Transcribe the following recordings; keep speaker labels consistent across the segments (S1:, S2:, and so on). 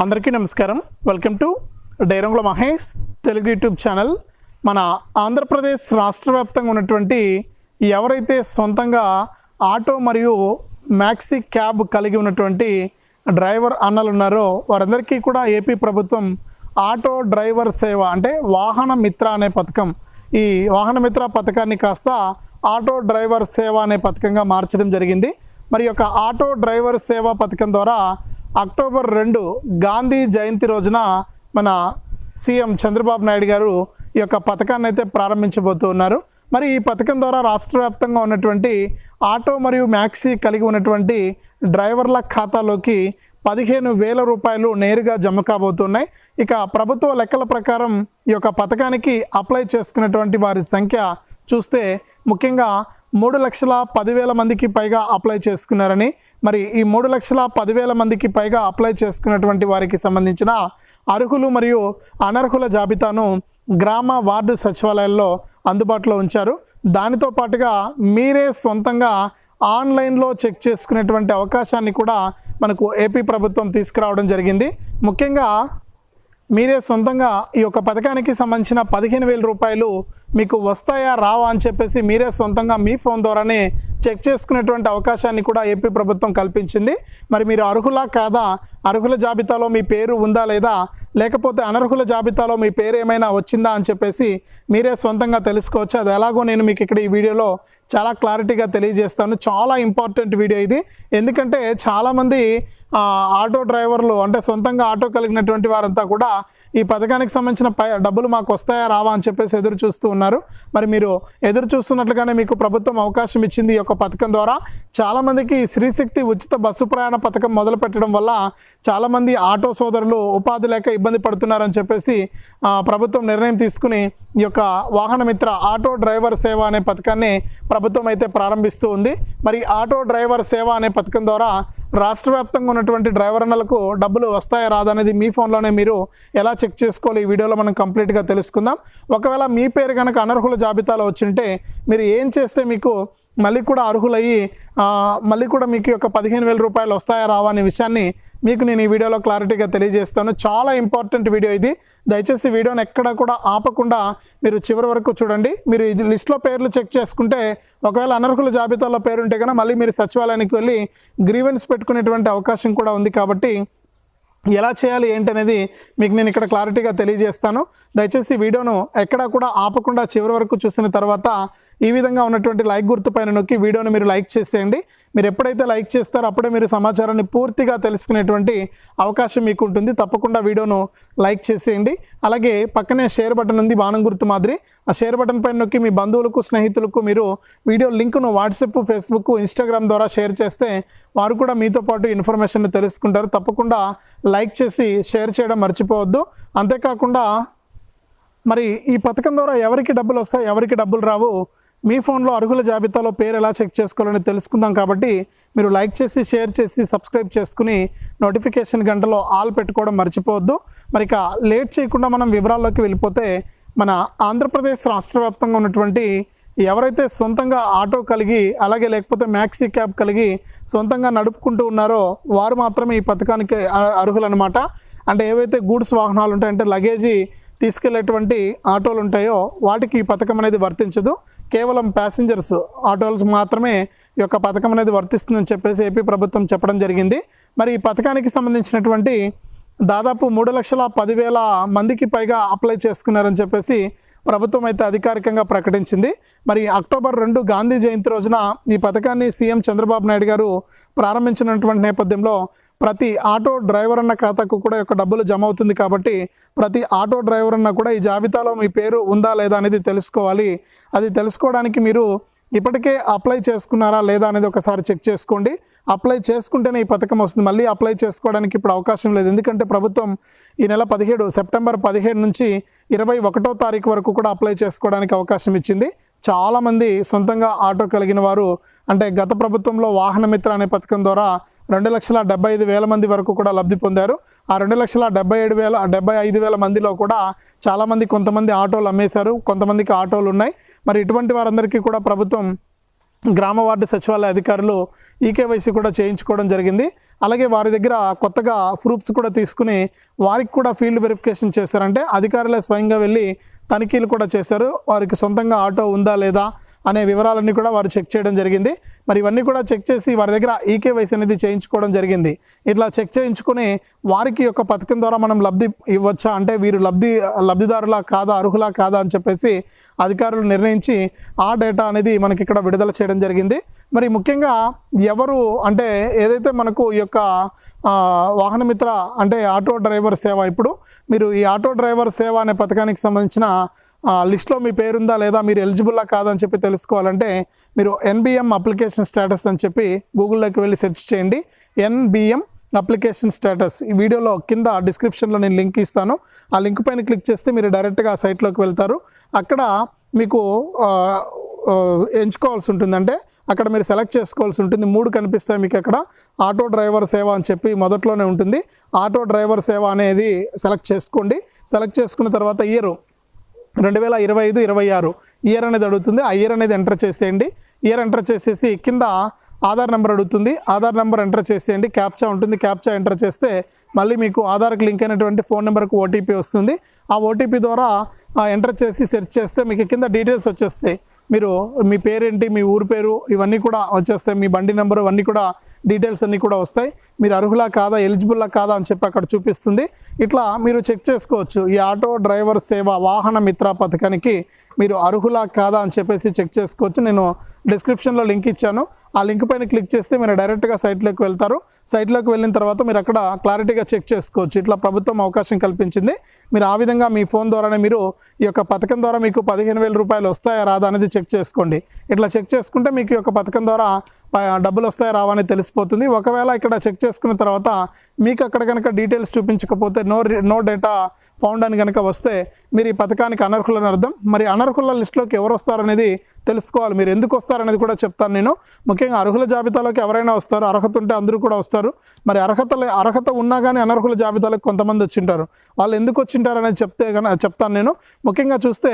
S1: అందరికీ నమస్కారం. Welcome to Dairangula Mahesh Telugu YouTube channel. మన ఆంధ్రప్రదేశ్ రాష్ట్ర వ్యాప్తంగా ఉన్నటువంటి ఎవరైతే సొంతంగా ఆటో మరియు మ్యాక్సీ క్యాబ్ కలిగి ఉన్నటువంటి డ్రైవర్ అన్నలు ఉన్నారో వారందరికీ కూడా ఏపీ ప్రభుత్వం ఆటో డ్రైవర్ సేవ అంటే వాహన మిత్ర అనే పథకం. ఈ వాహన మిత్ర పథకాన్ని కాస్త ఆటో డ్రైవర్ సేవ అనే పథకంగా మార్చడం జరిగింది. మరి యొక్క ఆటో డ్రైవర్ సేవ పథకం ద్వారా అక్టోబర్ రెండు గాంధీ జయంతి రోజున మన సీఎం చంద్రబాబు నాయుడు గారు ఈ యొక్క పథకాన్ని అయితే ప్రారంభించబోతున్నారు మరి ఈ పథకం ద్వారా రాష్ట్ర వ్యాప్తంగా ఉన్నటువంటి ఆటో మరియు మ్యాక్సీ కలిగి ఉన్నటువంటి డ్రైవర్ల ఖాతాలోకి పదిహేను వేల రూపాయలు నేరుగా జమ కాబోతున్నాయి. ఇక ప్రభుత్వ లెక్కల ప్రకారం ఈ యొక్క పథకానికి అప్లై చేసుకున్నటువంటి వారి సంఖ్య చూస్తే ముఖ్యంగా మూడు లక్షల పదివేల మందికి పైగా అప్లై చేసుకున్నారని మరి ఈ మూడు లక్షల పదివేల మందికి పైగా అప్లై చేసుకున్నటువంటి వారికి సంబంధించిన అర్హులు మరియు అనర్హుల జాబితాను గ్రామ వార్డు సచివాలయాల్లో అందుబాటులో ఉంచారు. దానితో పాటుగా మీరే సొంతంగా ఆన్లైన్లో చెక్ చేసుకునేటువంటి అవకాశాన్ని కూడా మనకు ఏపీ ప్రభుత్వం తీసుకురావడం జరిగింది. ముఖ్యంగా మీరే సొంతంగా ఈ యొక్క పథకానికి సంబంధించిన పదిహేను వేల రూపాయలు మీకు వస్తాయా రావా అని చెప్పేసి మీరే సొంతంగా మీ ఫోన్ ద్వారానే చెక్ చేసుకునేటువంటి అవకాశాన్ని కూడా ఏపీ ప్రభుత్వం కల్పించింది. మరి మీరు అర్హులా కాదా? అర్హుల జాబితాలో మీ పేరు ఉందా లేదా? లేకపోతే అనర్హుల జాబితాలో మీ పేరు ఏమైనా వచ్చిందా అని చెప్పేసి మీరే సొంతంగా తెలుసుకోవచ్చు. అది ఎలాగో నేను మీకు ఇక్కడ ఈ వీడియోలో చాలా క్లారిటీగా తెలియజేస్తాను. చాలా ఇంపార్టెంట్ వీడియో ఇది. ఎందుకంటే చాలామంది ఆటో డ్రైవర్లు అంటే సొంతంగా ఆటో కలిగినటువంటి వారంతా కూడా ఈ పథకానికి సంబంధించిన పై డబ్బులు మాకు వస్తాయా రావా అని చెప్పేసి ఎదురు చూస్తూ ఉన్నారు. మరి మీరు ఎదురు చూస్తున్నట్లుగానే మీకు ప్రభుత్వం అవకాశం ఇచ్చింది ఈ యొక్క పథకం ద్వారా. చాలామందికి శ్రీశక్తి ఉచిత బస్సు ప్రయాణ పథకం మొదలు పెట్టడం వల్ల చాలామంది ఆటో సోదరులు ఉపాధి లేక ఇబ్బంది పడుతున్నారని చెప్పేసి ప్రభుత్వం నిర్ణయం తీసుకుని ఈ యొక్క వాహన మిత్ర ఆటో డ్రైవర్ సేవ అనే పథకాన్ని ప్రభుత్వం అయితే ప్రారంభిస్తూ ఉంది. మరి ఆటో డ్రైవర్ సేవ అనే పథకం ద్వారా రాష్ట్ర వ్యాప్తంగా ఉన్నటువంటి డ్రైవర్ అన్నలకు డబ్బులు వస్తాయా రాదనేది మీ ఫోన్లోనే మీరు ఎలా చెక్ చేసుకోవాలి? ఈ వీడియోలో మనం కంప్లీట్గా తెలుసుకుందాం. ఒకవేళ మీ పేరు కనుక అనర్హుల జాబితాలో వచ్చింటే మీరు ఏం చేస్తే మీకు మళ్ళీ కూడా అర్హులయ్యి మళ్ళీ కూడా మీకు యొక్క పదిహేను వేల రూపాయలు వస్తాయా రావా అనే విషయాన్ని మీకు నేను ఈ వీడియోలో క్లారిటీగా తెలియజేస్తాను. చాలా ఇంపార్టెంట్ వీడియో ఇది. దయచేసి వీడియోని ఎక్కడ కూడా ఆపకుండా మీరు చివరి వరకు చూడండి. మీరు ఇది లిస్ట్లో పేర్లు చెక్ చేసుకుంటే ఒకవేళ అనర్హుల జాబితాలో పేరు ఉంటే కనుక మళ్ళీ మీరు సచివాలయానికి వెళ్ళి గ్రీవెన్స్ పెట్టుకునేటువంటి అవకాశం కూడా ఉంది కాబట్టి ఎలా చేయాలి ఏంటనేది మీకు నేను ఇక్కడ క్లారిటీగా తెలియజేస్తాను. దయచేసి వీడియోను ఎక్కడా కూడా ఆపకుండా చివరి వరకు చూసిన తర్వాత ఈ విధంగా ఉన్నటువంటి లైక్ గుర్తుపైన నొక్కి వీడియోను మీరు లైక్ చేసేయండి. మీరు ఎప్పుడైతే లైక్ చేస్తారో అప్పుడే మీరు సమాచారాన్ని పూర్తిగా తెలుసుకునేటువంటి అవకాశం మీకు ఉంటుంది తప్పకుండా వీడియోను లైక్ చేసేయండి. అలాగే పక్కనే షేర్ బటన్ ఉంది బాణం గుర్తు మాదిరి. ఆ షేర్ బటన్ పైన నొక్కి మీ బంధువులకు స్నేహితులకు మీరు వీడియో లింకును వాట్సాప్ ఫేస్బుక్ ఇన్స్టాగ్రామ్ ద్వారా షేర్ చేస్తే వారు కూడా మీతో పాటు ఇన్ఫర్మేషన్ తెలుసుకుంటారు. తప్పకుండా లైక్ చేసి షేర్ చేయడం మర్చిపోవద్దు. అంతేకాకుండా మరి ఈ పథకం ద్వారా ఎవరికి డబ్బులు వస్తాయి ఎవరికి డబ్బులు రావు మీ ఫోన్లో అర్హుల జాబితాలో పేరు ఎలా చెక్ చేసుకోవాలని తెలుసుకుందాం కాబట్టి మీరు లైక్ చేసి షేర్ చేసి సబ్స్క్రైబ్ చేసుకుని నోటిఫికేషన్ గంటలో ఆల్ పెట్టుకోవడం మర్చిపోవద్దు. మరి ఇక లేట్ చేయకుండా మనం వివరాల్లోకి వెళ్ళిపోతే మన ఆంధ్రప్రదేశ్ రాష్ట్ర వ్యాప్తంగా ఉన్నటువంటి ఎవరైతే సొంతంగా ఆటో కలిగి అలాగే లేకపోతే మ్యాక్సీ క్యాబ్ కలిగి సొంతంగా నడుపుకుంటూ ఉన్నారో వారు మాత్రమే ఈ పథకానికి అర్హులు అర్హులన్నమాట. అంటే ఏవైతే గూడ్స్ వాహనాలు ఉంటాయంటే లగేజీ తీసుకెళ్ళేటువంటి ఆటోలు ఉంటాయో వాటికి ఈ పథకం అనేది వర్తించదు. కేవలం ప్యాసింజర్స్ ఆటోలు మాత్రమే ఈ యొక్క పథకం అనేది వర్తిస్తుందని చెప్పేసి ఏపీ ప్రభుత్వం చెప్పడం జరిగింది. మరి ఈ పథకానికి సంబంధించినటువంటి దాదాపు మూడు లక్షల పదివేల మందికి పైగా అప్లై చేసుకున్నారని చెప్పేసి ప్రభుత్వం అయితే అధికారికంగా ప్రకటించింది. మరి అక్టోబర్ రెండు గాంధీ జయంతి రోజున ఈ పథకాన్ని సీఎం చంద్రబాబు నాయుడు గారు ప్రారంభించినటువంటి నేపథ్యంలో ప్రతి ఆటో డ్రైవర్ అన్న ఖాతాకు కూడా యొక్క డబ్బులు జమ అవుతుంది కాబట్టి ప్రతి ఆటో డ్రైవర్ అన్న కూడా ఈ జాబితాలో మీ పేరు ఉందా లేదా అనేది తెలుసుకోవాలి. అది తెలుసుకోవడానికి మీరు ఇప్పటికే అప్లై చేసుకున్నారా లేదా అనేది ఒకసారి చెక్ చేసుకోండి. అప్లై చేసుకుంటేనే ఈ పథకం వస్తుంది. మళ్ళీ అప్లై చేసుకోవడానికి ఇప్పుడు అవకాశం లేదు. ఎందుకంటే ప్రభుత్వం ఈ నెల పదిహేడు సెప్టెంబర్ పదిహేడు నుంచి ఇరవై ఒకటో తారీఖు వరకు కూడా అప్లై చేసుకోవడానికి అవకాశం ఇచ్చింది. చాలామంది సొంతంగా ఆటో కలిగిన వారు అంటే గత ప్రభుత్వంలో వాహన మిత్ర అనే పథకం ద్వారా రెండు లక్షల డెబ్బై ఐదు వేల మంది వరకు కూడా లబ్ధి పొందారు. ఆ రెండు లక్షల డెబ్బై ఏడు వేల డెబ్బై ఐదు వేల మందిలో కూడా చాలామంది కొంతమంది ఆటోలు అమ్మేశారు. కొంతమందికి ఆటోలు ఉన్నాయి. మరి ఇటువంటి వారందరికీ కూడా ప్రభుత్వం గ్రామ వార్డు సచివాలయ అధికారులు ఈకేవైసీ కూడా చేయించుకోవడం జరిగింది. అలాగే వారి దగ్గర కొత్తగా ప్రూఫ్స్ కూడా తీసుకుని వారికి కూడా ఫీల్డ్ వెరిఫికేషన్ చేశారంటే అధికారులే స్వయంగా వెళ్ళి తనిఖీలు కూడా చేశారు. వారికి సొంతంగా ఆటో ఉందా లేదా అనే వివరాలన్నీ కూడా వారు చెక్ చేయడం జరిగింది. మరి ఇవన్నీ కూడా చెక్ చేసి వారి దగ్గర ఈకేవైసీ అనేది చేయించుకోవడం జరిగింది. ఇట్లా చెక్ చేయించుకుని వారికి యొక్క పథకం ద్వారా మనం లబ్ధి ఇవ్వచ్చా? అంటే వీరు లబ్ధి లబ్ధిదారులా కాదా అర్హులా కాదా అని చెప్పేసి అధికారులు నిర్ణయించి ఆ డేటా అనేది మనకి ఇక్కడ విడుదల చేయడం జరిగింది. మరి ముఖ్యంగా ఎవరు అంటే ఏదైతే మనకు ఈ యొక్క వాహనమిత్ర అంటే ఆటో డ్రైవర్ సేవ ఇప్పుడు మీరు ఈ ఆటో డ్రైవర్ సేవ అనే పథకానికి సంబంధించిన లిస్ట్లో మీ పేరుందా లేదా మీరు ఎలిజిబుల్లా కాదని చెప్పి తెలుసుకోవాలంటే మీరు ఎన్బిఎం అప్లికేషన్ స్టేటస్ అని చెప్పి గూగుల్లోకి వెళ్ళి సెర్చ్ చేయండి. NBM application status. ఈ వీడియోలో కింద డిస్క్రిప్షన్లో నేను లింక్ ఇస్తాను. ఆ లింక్ పైన క్లిక్ చేస్తే మీరు డైరెక్ట్గా ఆ సైట్లోకి వెళ్తారు. అక్కడ మీకు ఎంచుకోవాల్సి ఉంటుందంటే అక్కడ మీరు సెలెక్ట్ చేసుకోవాల్సి ఉంటుంది. మూడు కనిపిస్తాయి మీకు అక్కడ. ఆటో డ్రైవర్ సేవ అని చెప్పి మొదట్లోనే ఉంటుంది. ఆటో డ్రైవర్ సేవ అనేది సెలెక్ట్ చేసుకోండి. సెలెక్ట్ చేసుకున్న తర్వాత ఇయర్ రెండు వేల ఇరవై ఐదు ఇరవై ఆరు ఇయర్ అనేది అడుగుతుంది. ఆ ఇయర్ అనేది ఎంటర్ చేసేయండి. ఇయర్ ఎంటర్ చేసేసి కింద ఆధార్ నెంబర్ అడుగుతుంది. ఆధార్ నెంబర్ ఎంటర్ చేసేయండి. క్యాప్చా ఉంటుంది. క్యాప్చా ఎంటర్ చేస్తే మళ్ళీ మీకు ఆధార్కి లింక్ అయినటువంటి ఫోన్ నెంబర్కి ఓటీపీ వస్తుంది. ఆ ఓటీపీ ద్వారా ఎంటర్ చేసి సెర్చ్ చేస్తే మీకు కింద డీటెయిల్స్ వచ్చేస్తాయి. మీరు మీ పేరేంటి మీ ఊరు పేరు ఇవన్నీ కూడా వచ్చేస్తాయి. మీ బండి నెంబర్ ఇవన్నీ కూడా డీటెయిల్స్ అన్నీ కూడా వస్తాయి. మీరు అర్హులా కాదా ఎలిజిబుల్లా కాదా అని చెప్పి అక్కడ చూపిస్తుంది. ఇట్లా మీరు చెక్ చేసుకోవచ్చు. ఈ ఆటో డ్రైవర్ సేవ వాహన మిత్ర పథకానికి మీరు అర్హులా కాదా అని చెప్పేసి చెక్ చేసుకోవచ్చు. నేను డిస్క్రిప్షన్లో లింక్ ఇచ్చాను. ఆ లింక్ పైన క్లిక్ చేస్తే మీరు డైరెక్ట్గా సైట్లోకి వెళ్తారు. సైట్లోకి వెళ్ళిన తర్వాత మీరు అక్కడ క్లారిటీగా చెక్ చేసుకోవచ్చు. ఇట్లా ప్రభుత్వం అవకాశం కల్పించింది. మీరు ఆ విధంగా మీ ఫోన్ ద్వారానే మీరు ఈ యొక్క పథకం ద్వారా మీకు పదిహేను వేల రూపాయలు వస్తాయా రాదా అనేది చెక్ చేసుకోండి. ఇట్లా చెక్ చేసుకుంటే మీకు ఈ యొక్క పథకం ద్వారా డబ్బులు వస్తాయా రావా అనేది తెలిసిపోతుంది. ఒకవేళ ఇక్కడ చెక్ చేసుకున్న తర్వాత మీకు అక్కడ కనుక డీటెయిల్స్ చూపించకపోతే నో నో డేటా ఫౌండ్ అని కనుక వస్తే మీరు ఈ పథకానికి అనర్హులని అర్థం. మరి అనర్హుల లిస్టులోకి ఎవరు వస్తారనేది తెలుసుకోవాలి. మీరు ఎందుకు వస్తారనేది కూడా చెప్తాను నేను. ముఖ్యంగా అర్హుల జాబితాలోకి ఎవరైనా వస్తారు అర్హత ఉంటే అందరూ కూడా వస్తారు. మరి అర్హతలు అర్హత ఉన్నా కానీ అనర్హుల జాబితాలోకి కొంతమంది వచ్చింటారు. వాళ్ళు ఎందుకు వచ్చింటారు అనేది చెప్తే చెప్తాను నేను. ముఖ్యంగా చూస్తే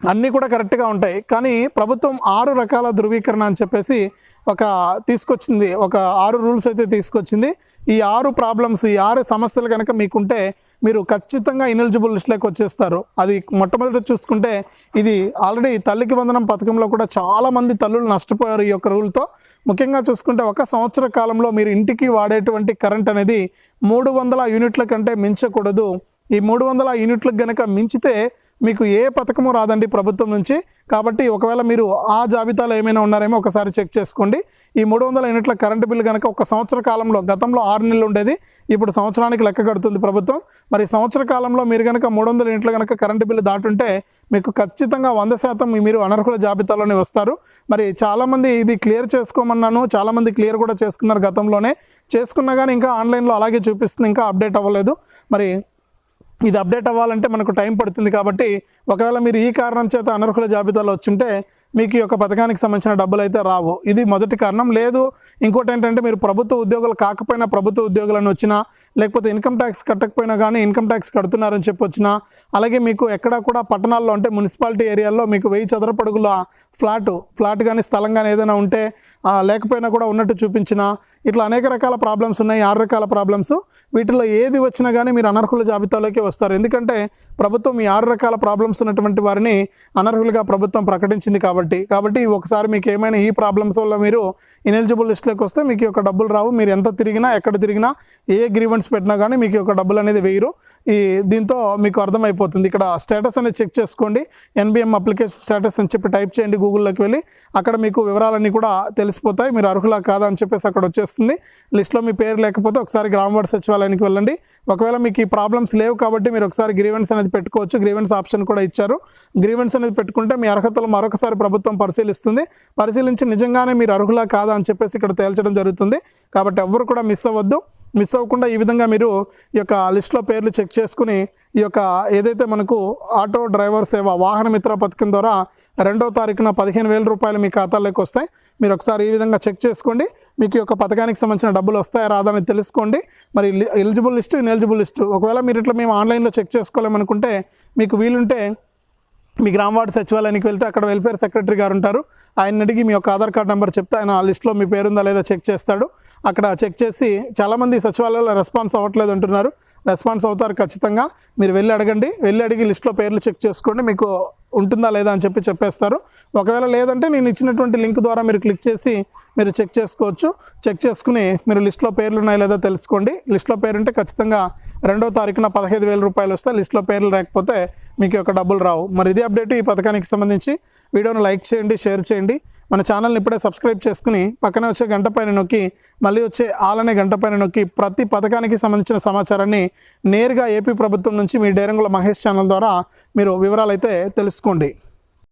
S1: అన్నీ కూడా కరెక్ట్గా ఉంటాయి. కానీ ప్రభుత్వం ఆరు రకాల ధృవీకరణ అని చెప్పేసి ఒక తీసుకొచ్చింది. ఒక ఆరు రూల్స్ అయితే తీసుకొచ్చింది. ఈ ఆరు ప్రాబ్లమ్స్ ఈ ఆరు సమస్యలు కనుక మీకుంటే మీరు ఖచ్చితంగా ఇనెలిజిబుల్ లిస్ట్లోకి వచ్చేస్తారు. అది మొట్టమొదటి చూసుకుంటే ఇది ఆల్రెడీ తల్లికి వందనం పథకంలో కూడా చాలామంది తల్లులు నష్టపోయారు ఈ యొక్క రూల్తో. ముఖ్యంగా చూసుకుంటే ఒక సంవత్సర కాలంలో మీరు ఇంటికి వాడేటువంటి కరెంట్ అనేది మూడు వందల యూనిట్ల కంటే మించకూడదు. ఈ మూడు వందల యూనిట్లకు కనుక మించితే మీకు ఏ పథకము రాదండి ప్రభుత్వం నుంచి. కాబట్టి ఒకవేళ మీరు ఆ జాబితాలో ఏమైనా ఉన్నారేమో ఒకసారి చెక్ చేసుకోండి. ఈ మూడు వందల యూనిట్ల కరెంటు బిల్లు కనుక ఒక సంవత్సర కాలంలో గతంలో ఆరు నెలలు ఉండేది. ఇప్పుడు సంవత్సరానికి లెక్క కడుతుంది ప్రభుత్వం. మరి సంవత్సర కాలంలో మీరు కనుక మూడు వందల యూనిట్ల కనుక కరెంటు బిల్లు దాటుంటే మీకు ఖచ్చితంగా వంద శాతం మీరు అనర్హుల జాబితాలోనే వస్తారు. మరి చాలామంది ఇది క్లియర్ చేసుకోమన్నాను. చాలామంది క్లియర్ కూడా చేసుకున్నారు గతంలోనే. చేసుకున్నా కానీ ఇంకా ఆన్లైన్లో అలాగే చూపిస్తుంది. ఇంకా అప్డేట్ అవ్వలేదు. మరి ఇది అప్డేట్ అవ్వాలంటే మనకు టైం పడుతుంది కాబట్టి ఒకవేళ మీరు ఈ కారణం చేత అనర్హుల జాబితాలో వచ్చుంటే మీకు ఈ యొక్క పథకానికి సంబంధించిన డబ్బులు అయితే రావు. ఇది మొదటి కారణం. లేదు ఇంకోటి ఏంటంటే మీరు ప్రభుత్వ ఉద్యోగులు కాకపోయినా ప్రభుత్వ ఉద్యోగులను వచ్చినా లేకపోతే ఇన్కమ్ ట్యాక్స్ కట్టకపోయినా కానీ ఇన్కమ్ ట్యాక్స్ కడుతున్నారని చెప్పొచ్చినా అలాగే మీకు ఎక్కడా కూడా పట్టణాల్లో అంటే మున్సిపాలిటీ ఏరియాల్లో మీకు వెయ్యి చదరపడుగుల ఫ్లాట్ ఫ్లాట్ కానీ స్థలం కానీ ఏదైనా ఉంటే లేకపోయినా కూడా ఉన్నట్టు చూపించినా ఇట్లా అనేక రకాల ప్రాబ్లమ్స్ ఉన్నాయి. ఆరు రకాల ప్రాబ్లమ్స్. వీటిలో ఏది వచ్చినా కానీ మీరు అనర్హుల జాబితాలోకి వస్తారు. ఎందుకంటే ప్రభుత్వం ఈ ఆరు రకాల ప్రాబ్లమ్స్ ఉన్నటువంటి వారిని అనర్హులుగా ప్రభుత్వం ప్రకటించింది కాబట్టి కాబట్టి ఒకసారి మీకు ఏమైనా ఈ ప్రాబ్లమ్స్ వల్ల మీరు ఇనెలిజిబుల్ లిస్ట్లోకి వస్తే మీకు యొక్క డబ్బులు రావు. మీరు ఎంత తిరిగినా ఎక్కడ తిరిగినా ఏ గ్రీవెంట్స్ పెట్టినా కానీ మీకు యొక్క డబ్బులు అనేది వేయరు. ఈ దీంతో మీకు అర్థమైపోతుంది. ఇక్కడ స్టేటస్ అనేది చెక్ చేసుకోండి. ఎన్బిఎం అప్లికేషన్ స్టేటస్ అని చెప్పి టైప్ చేయండి గూగుల్లోకి వెళ్ళి. అక్కడ మీకు వివరాలన్నీ కూడా తెలిసిపోతాయి. మీరు అర్హులా కాదా అని చెప్పేసి అక్కడ వచ్చేస్తుంది. లిస్ట్లో మీ పేరు లేకపోతే ఒకసారి గ్రామవాడ సచివాలయానికి వెళ్ళండి. ఒకవేళ మీకు ఈ ప్రాబ్లమ్స్ లేవు కాబట్టి మీరు ఒకసారి గ్రీవెన్స్ అనేది పెట్టుకోవచ్చు. గ్రీవెన్స్ ఆప్షన్ కూడా ఇచ్చారు. గ్రీవెన్స్ అనేది పెట్టుకుంటే మీ అర్హతలు మరొకసారి ప్రభుత్వం పరిశీలిస్తుంది. పరిశీలించి నిజంగానే మీరు అర్హులా కాదా అని చెప్పేసి ఇక్కడ తేల్చడం జరుగుతుంది. కాబట్టి ఎవ్వరు కూడా మిస్ అవ్వద్దు. మిస్ అవ్వకుండా ఈ విధంగా మీరు ఈ యొక్క లిస్ట్లో పేర్లు చెక్ చేసుకుని ఈ యొక్క ఏదైతే మనకు ఆటో డ్రైవర్ సేవ వాహన మిత్ర పథకం ద్వారా రెండో తారీఖున పదిహేను వేల రూపాయలు మీ ఖాతాలోకి వస్తాయి. మీరు ఒకసారి ఈ విధంగా చెక్ చేసుకోండి. మీకు ఈ యొక్క పథకానికి సంబంధించిన డబ్బులు వస్తాయా రాదా అని తెలుసుకోండి. మరి ఎలిజిబుల్ లిస్టు ఇన్ఎలిజిబుల్ లిస్టు. ఒకవేళ మీరు ఇట్లా మేము ఆన్లైన్లో చెక్ చేసుకోలేమనుకుంటే మీకు వీలుంటే మీ గ్రామ వార్డు సచివాలయానికి వెళ్తే అక్కడ వెల్ఫేర్ సెక్రటరీ గారు ఉంటారు. ఆయన అడిగి మీ యొక్క ఆధార్ కార్డ్ నెంబర్ చెప్తే ఆయన ఆ లిస్ట్లో మీ పేరుందా లేదా చెక్ చేస్తాడు. అక్కడ చెక్ చేసి చాలామంది సచివాలయంలో రెస్పాన్స్ అవ్వట్లేదు అంటున్నారు. రెస్పాన్స్ అవుతారు ఖచ్చితంగా. మీరు వెళ్ళి అడగండి. వెళ్ళి అడిగి లిస్ట్లో పేర్లు చెక్ చేసుకోండి. మీకు ఉంటుందా లేదా అని చెప్పి చెప్పేస్తారు. ఒకవేళ లేదంటే నేను ఇచ్చినటువంటి లింక్ ద్వారా మీరు క్లిక్ చేసి మీరు చెక్ చేసుకోవచ్చు. చెక్ చేసుకుని మీరు లిస్ట్లో పేర్లు ఉన్నాయో లేదో తెలుసుకోండి. లిస్ట్లో పేరు ఉంటే ఖచ్చితంగా రెండో తారీఖున పదహైదు వేల రూపాయలు వస్తే లిస్ట్లో పేర్లు లేకపోతే మీకు యొక్క డబ్బులు రావు. మరి ఇది అప్డేట్ ఈ పథకానికి సంబంధించి వీడియోను లైక్ చేయండి షేర్ చేయండి. మన ఛానల్ని ఇప్పుడే సబ్స్క్రైబ్ చేసుకుని పక్కనే వచ్చే గంట పైన నొక్కి మళ్ళీ వచ్చే ఆలనే గంట పైన నొక్కి ప్రతి పథకానికి సంబంధించిన సమాచారాన్ని నేరుగా ఏపీ ప్రభుత్వం నుంచి మీ డేరంగుల మహేష్ ఛానల్ ద్వారా మీరు వివరాలైతే తెలుసుకోండి.